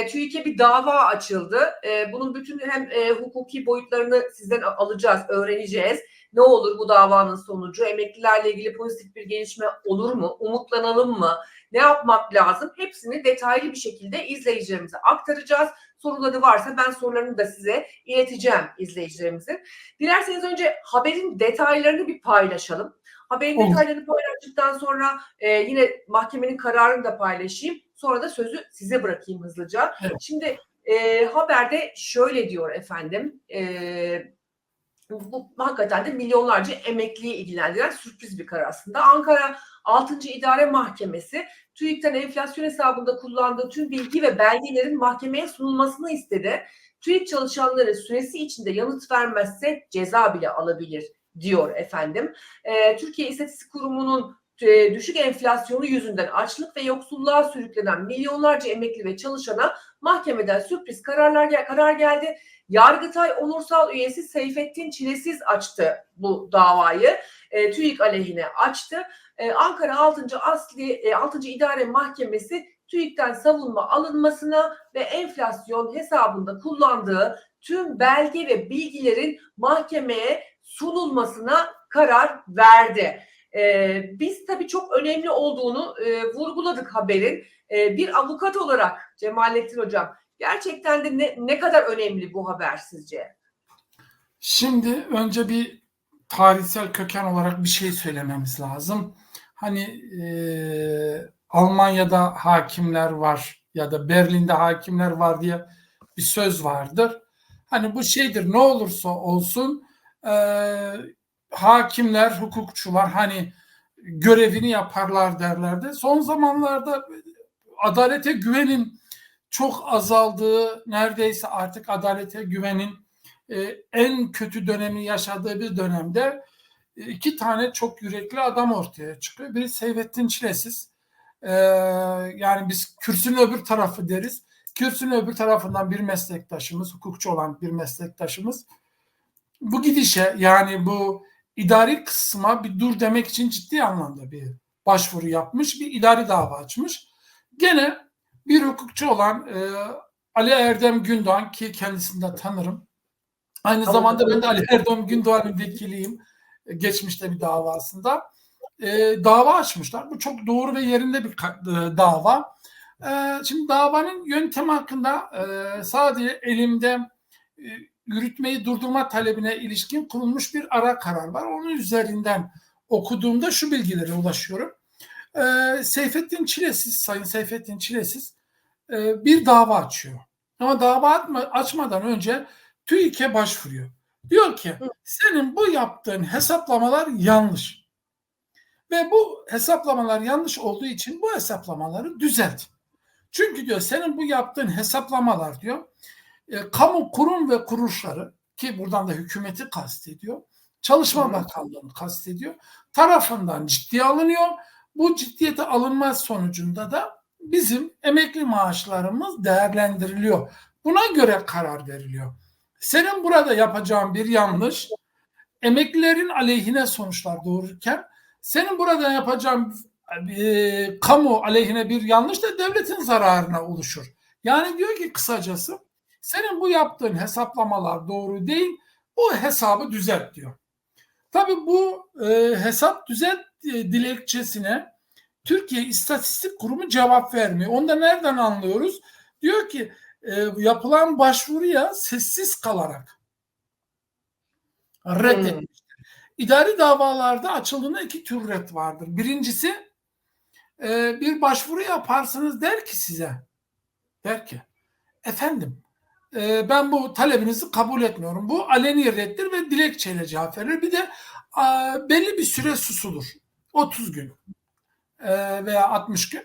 e, TÜİK'e bir dava açıldı. E, bunun bütün hem e, hukuki boyutlarını sizden alacağız, öğreneceğiz. Ne olur bu davanın sonucu? Emeklilerle ilgili pozitif bir gelişme olur mu? Umutlanalım mı? Ne yapmak lazım? Hepsini detaylı bir şekilde izleyicilerimize aktaracağız. Soruları varsa ben sorularını da size ileteceğim izleyicilerimizin. Dilerseniz önce haberin detaylarını bir paylaşalım. Haberin Olur. detaylarını paylaştıktan sonra e, yine mahkemenin kararını da paylaşayım. Sonra da sözü size bırakayım hızlıca. Evet. Şimdi e, haberde şöyle diyor efendim. E, bu hakikaten de milyonlarca emekliyi ilgilendiren sürpriz bir karar aslında. Ankara 6. İdare Mahkemesi TÜİK'ten enflasyon hesabında kullandığı tüm bilgi ve belgelerin mahkemeye sunulmasını istedi. TÜİK çalışanları süresi içinde yanıt vermezse ceza bile alabilir diyor efendim. Ee, Türkiye İstatistik Kurumu'nun e, düşük enflasyonu yüzünden açlık ve yoksulluğa sürüklenen milyonlarca emekli ve çalışana mahkemeden sürpriz kararlar karar geldi. Yargıtay Onursal üyesi Seyfettin Çilesiz açtı bu davayı. E, TÜİK aleyhine açtı. E, Ankara 6. Asli e, 6. İdare Mahkemesi TÜİK'ten savunma alınmasına ve enflasyon hesabında kullandığı tüm belge ve bilgilerin mahkemeye sunulmasına karar verdi. E, biz tabii çok önemli olduğunu e, vurguladık haberin. E, bir avukat olarak Cemalettin Hocam gerçekten de ne, ne kadar önemli bu haber sizce? Şimdi önce bir tarihsel köken olarak bir şey söylememiz lazım. Hani e, Almanya'da hakimler var ya da Berlin'de hakimler var diye bir söz vardır. Hani bu şeydir ne olursa olsun e, hakimler, hukukçular hani görevini yaparlar derlerdi. Son zamanlarda adalete güvenin çok azaldığı, neredeyse artık adalete güvenin e, en kötü dönemi yaşadığı bir dönemde e, iki tane çok yürekli adam ortaya çıkıyor. Biri Seyfettin Çilesiz. E, yani biz kürsünün öbür tarafı deriz. Kürsünün öbür tarafından bir meslektaşımız, hukukçu olan bir meslektaşımız bu gidişe yani bu idari kısma bir dur demek için ciddi anlamda bir başvuru yapmış, bir idari dava açmış. Gene bir hukukçu olan e, Ali Erdem Gündoğan ki kendisini de tanırım. Aynı Tamam. zamanda ben de Ali Erdem Gündoğan'ın vekiliyim e, geçmişte bir davasında. E, dava açmışlar. Bu çok doğru ve yerinde bir e, dava. E, şimdi davanın yöntemi hakkında e, sadece elimde e, yürütmeyi durdurma talebine ilişkin kurulmuş bir ara karar var. Onun üzerinden okuduğumda şu bilgilere ulaşıyorum. E, Seyfettin Çilesiz, Sayın Seyfettin Çilesiz e, bir dava açıyor. Ama dava atma, açmadan önce TÜİK'e başvuruyor. Diyor ki senin bu yaptığın hesaplamalar yanlış. Ve bu hesaplamalar yanlış olduğu için bu hesaplamaları düzelt. Çünkü diyor senin bu yaptığın hesaplamalar diyor e, kamu kurum ve kuruluşları ki buradan da hükümeti kastediyor. Çalışma Hı. Bakanlığı'nı kastediyor. Tarafından ciddiye alınıyor. Bu ciddiyete alınma sonucunda da bizim emekli maaşlarımız değerlendiriliyor. Buna göre karar veriliyor. Senin burada yapacağın bir yanlış emeklilerin aleyhine sonuçlar doğururken senin burada yapacağın e, kamu aleyhine bir yanlış da devletin zararına oluşur. Yani diyor ki kısacası senin bu yaptığın hesaplamalar doğru değil. Bu hesabı düzelt diyor. Tabii bu e, hesap düzelt e, dilekçesine Türkiye İstatistik Kurumu cevap vermiyor. Onu da nereden anlıyoruz? Diyor ki e, yapılan başvuruya sessiz kalarak reddetmiştir. İdari davalarda açıldığında iki tür red vardır. Birincisi e, bir başvuru yaparsınız der ki size der ki efendim e, ben bu talebinizi kabul etmiyorum. Bu aleni reddir ve dilekçeyle cevap verir. Bir de a, belli bir süre susulur. 30 gün e, veya 60 gün.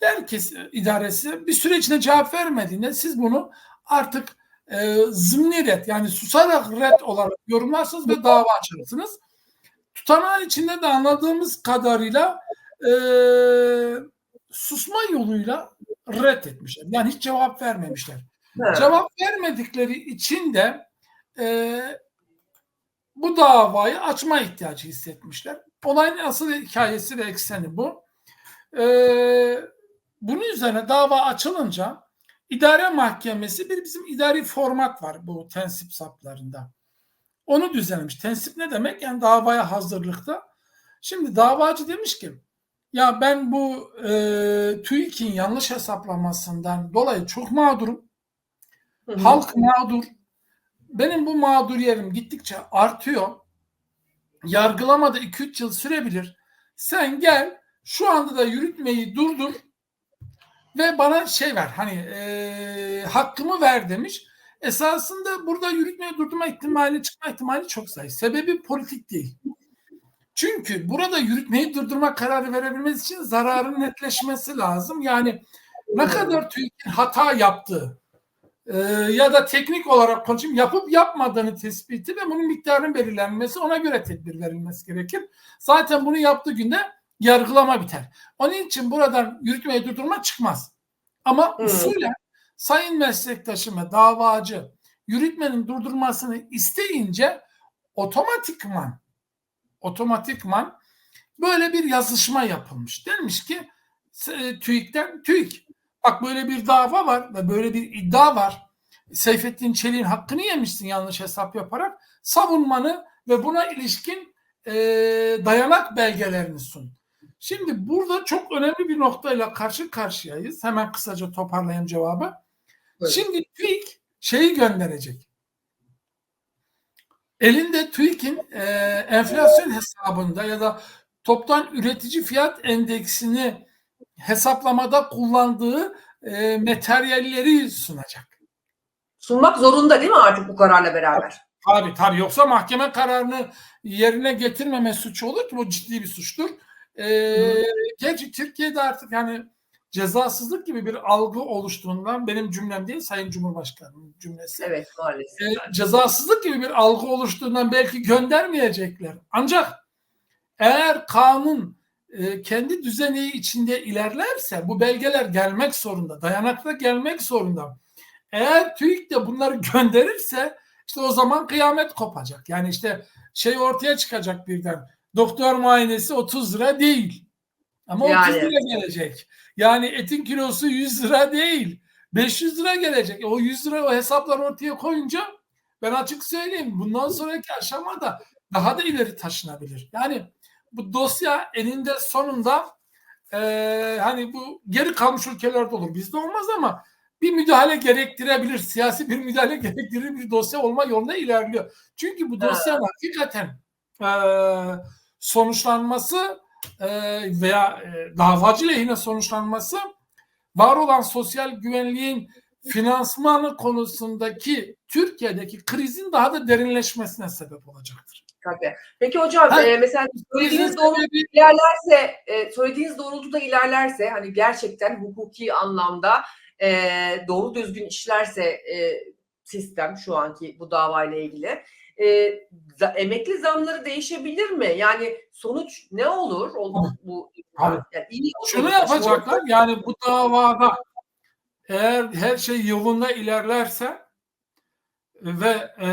Der ki idaresi bir süre içinde cevap vermediğinde siz bunu artık e, zımni red yani susarak red olarak yorumlarsınız ve dava açarsınız. Tutanağın içinde de anladığımız kadarıyla e, susma yoluyla reddetmişler. Yani hiç cevap vermemişler. Ha. Cevap vermedikleri için de e, bu davayı açma ihtiyacı hissetmişler. Olayın asıl hikayesi ve ekseni bu. E, bunun üzerine dava açılınca İdare Mahkemesi bir bizim idari format var bu tensip saplarında. Onu düzenlemiş. Tensip ne demek? Yani davaya hazırlıkta. Şimdi davacı demiş ki ya ben bu e, TÜİK'in yanlış hesaplamasından dolayı çok mağdurum. Halk mağdur. Benim bu mağduriyetim gittikçe artıyor. Yargılamada 2-3 yıl sürebilir. Sen gel şu anda da yürütmeyi durdur ve bana şey ver hani e, hakkımı ver demiş. Esasında burada yürütmeyi durdurma ihtimali çıkma ihtimali çok zayıf. Sebebi politik değil. Çünkü burada yürütmeyi durdurma kararı verebilmesi için zararın netleşmesi lazım. Yani ne kadar TÜİK'in hata yaptığı e, ya da teknik olarak konuşayım yapıp yapmadığını tespiti ve bunun miktarının belirlenmesi ona göre tedbir verilmesi gerekir. Zaten bunu yaptığı günde yargılama biter. Onun için buradan yürütmeyi durdurma çıkmaz. Ama Hı. usulen sayın meslektaşıma davacı yürütmenin durdurmasını isteyince otomatikman otomatikman böyle bir yazışma yapılmış. Denmiş ki e, TÜİK'ten TÜİK bak böyle bir dava var ve böyle bir iddia var. Seyfettin Çelik'in hakkını yemişsin yanlış hesap yaparak. Savunmanı ve buna ilişkin e, dayanak belgelerini sun. Şimdi burada çok önemli bir noktayla karşı karşıyayız. Hemen kısaca toparlayayım cevabı. Buyurun. Şimdi TÜİK şeyi gönderecek. Elinde TÜİK'in e, enflasyon hesabında ya da toptan üretici fiyat endeksini hesaplamada kullandığı e, materyalleri sunacak. Sunmak zorunda değil mi artık bu kararla beraber? Tabii tabii yoksa mahkeme kararını yerine getirmeme suçu olur ki bu ciddi bir suçtur. Ee, gerçi Türkiye'de artık yani cezasızlık gibi bir algı oluştuğundan benim cümlem değil Sayın Cumhurbaşkanı'nın cümlesi. Evet maalesef. Ee, cezasızlık gibi bir algı oluştuğundan belki göndermeyecekler. Ancak eğer kanun e, kendi düzeni içinde ilerlerse bu belgeler gelmek zorunda, dayanakla gelmek zorunda. Eğer TÜİK de bunları gönderirse işte o zaman kıyamet kopacak. Yani işte şey ortaya çıkacak birden. Doktor muayenesi 30 lira değil. Ama Yani. 30 lira gelecek. Yani etin kilosu 100 lira değil. 500 lira gelecek. O 100 lira o hesaplar ortaya koyunca ben açık söyleyeyim bundan sonraki aşamada daha da ileri taşınabilir. Yani bu dosya eninde sonunda eee, hani bu geri kalmış ülkelerde olur. Bizde olmaz ama bir müdahale gerektirebilir. Siyasi bir müdahale gerektirir bir dosya olma yolunda ilerliyor. Çünkü bu dosyanın hakikaten eee, sonuçlanması eee, veya eee, davacı lehine sonuçlanması var olan sosyal güvenliğin finansmanı konusundaki Türkiye'deki krizin daha da derinleşmesine sebep olacaktır. Tabii. Peki hocam Ha, e, mesela söylediğiniz doğru sebebi ilerlerse, e, söylediğiniz doğrultuda ilerlerse hani gerçekten hukuki anlamda e, doğru düzgün işlerse e, sistem şu anki bu davayla ilgili e, za- emekli zamları değişebilir mi? Yani sonuç ne olur? Olur bu Abi, yani iyi olur. Şunu yapacaklar yani bu davada eğer her şey yolunda ilerlerse ve e,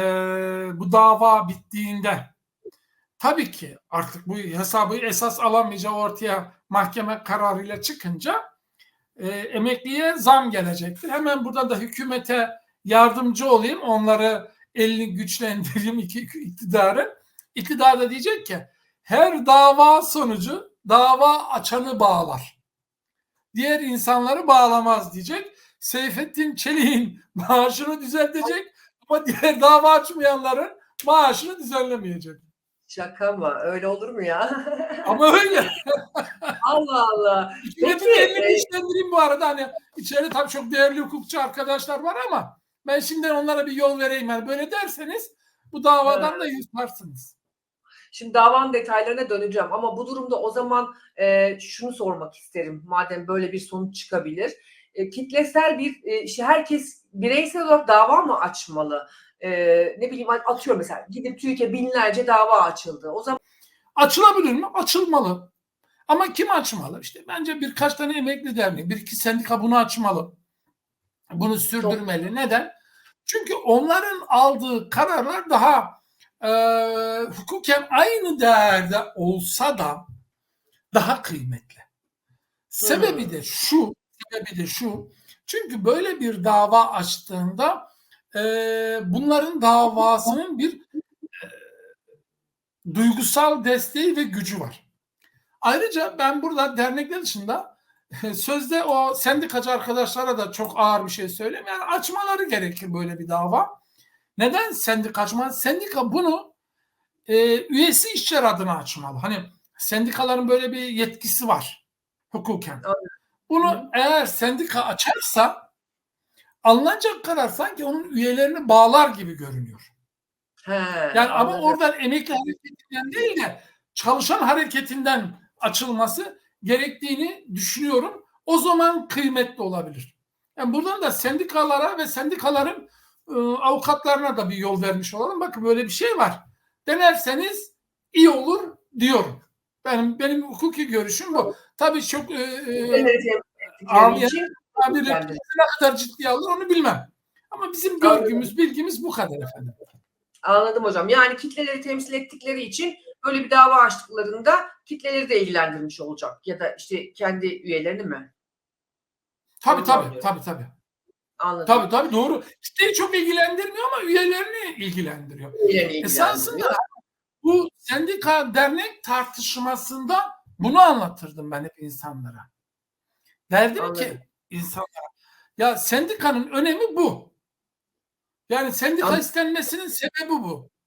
bu dava bittiğinde tabii ki artık bu hesabı esas alamayacağı ortaya mahkeme kararıyla çıkınca e, emekliye zam gelecektir. Hemen burada da hükümete yardımcı olayım. Onları elini güçlendireyim iki iktidarı. İktidar da diyecek ki her dava sonucu dava açanı bağlar. Diğer insanları bağlamaz diyecek. Seyfettin Çelik'in maaşını düzeltecek ama diğer dava açmayanların maaşını düzenlemeyecek. Şaka mı? Öyle olur mu ya? Ama öyle. Allah Allah. Hükümetin elini e- güçlendireyim bu arada. Hani içeride tabii çok değerli hukukçu arkadaşlar var ama ben şimdi onlara bir yol vereyim. Yani böyle derseniz bu davadan da yırtarsınız. Şimdi davanın detaylarına döneceğim ama bu durumda o zaman e, şunu sormak isterim. Madem böyle bir sonuç çıkabilir. E, kitlesel bir e, işte herkes bireysel olarak dava mı açmalı? E, ne bileyim atıyor mesela gidip TÜİK'e binlerce dava açıldı. O zaman Açılabilir mi? Açılmalı. Ama kim açmalı? İşte bence birkaç tane emekli derneği, bir iki sendika bunu açmalı. Bunu sürdürmeli. Neden? Çünkü onların aldığı kararlar daha e, hukuken aynı değerde olsa da daha kıymetli. Sebebi de şu, sebebi de şu. Çünkü böyle bir dava açtığında e, bunların davasının bir e, duygusal desteği ve gücü var. Ayrıca ben burada dernekler dışında sözde o sendikacı arkadaşlara da çok ağır bir şey söyleyeyim. Yani açmaları gerekir böyle bir dava. Neden sendika açma? Sendika bunu e, üyesi işçiler adına açmalı. Hani sendikaların böyle bir yetkisi var hukuken. Bunu eğer sendika açarsa alınacak karar sanki onun üyelerini bağlar gibi görünüyor. He, Yani ama anladım. oradan emekli hareketinden değil de çalışan hareketinden açılması gerektiğini düşünüyorum. O zaman kıymetli olabilir. Yani buradan da sendikalara ve sendikaların e, avukatlarına da bir yol vermiş olalım. Bakın böyle bir şey var. Denerseniz iyi olur diyorum. Benim benim hukuki görüşüm bu. Tabii çok e, e, Ağlayan- tabiri Yani. ne kadar ciddiye alır onu bilmem. Ama bizim görgümüz, bilgimiz bu kadar efendim. Anladım hocam. Yani kitleleri temsil ettikleri için böyle bir dava açtıklarında kitleleri de ilgilendirmiş olacak. Ya da işte kendi üyelerini mi? Tabii tabii, tabii tabii. Anladım. Tabii tabii doğru. Kitleyi çok ilgilendirmiyor ama üyelerini ilgilendiriyor. İlgilendiriyor. Esasında bu sendika dernek tartışmasında bunu anlatırdım ben hep insanlara. Derdim Anladım. ki insanlara ya sendikanın önemi bu. Yani sendika istenmesinin sebebi bu.